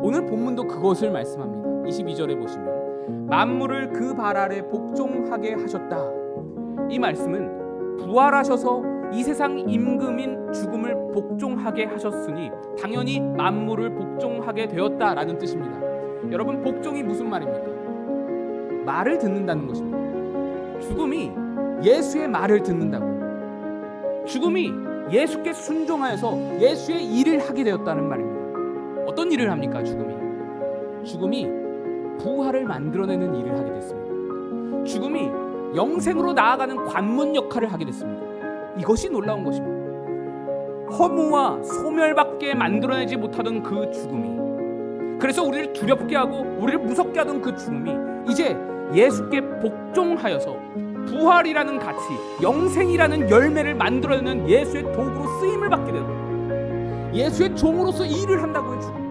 오늘 본문도 그것을 말씀합니다. 22절에 보시면 만물을 그 발 아래 복종하게 하셨다. 이 말씀은 부활하셔서 이 세상 임금인 죽음을 복종하게 하셨으니 당연히 만물을 복종하게 되었다라는 뜻입니다. 여러분 복종이 무슨 말입니까? 말을 듣는다는 것입니다. 죽음이 예수의 말을 듣는다고요. 죽음이 예수께 순종하여서 예수의 일을 하게 되었다는 말입니다. 어떤 일을 합니까? 죽음이 죽음이 부활을 만들어내는 일을 하게 됐습니다. 죽음이 영생으로 나아가는 관문 역할을 하게 됐습니다. 이것이 놀라운 것입니다. 허무와 소멸밖에 만들어내지 못하던 그 죽음이 그래서 우리를 두렵게 하고 우리를 무섭게 하던 그 죽음이 이제 예수께 복종하여서 부활이라는 가치, 영생이라는 열매를 만들어내는 예수의 도구로 쓰임을 받게 되는. 예수의 종으로서 일을 한다고요, 죽음.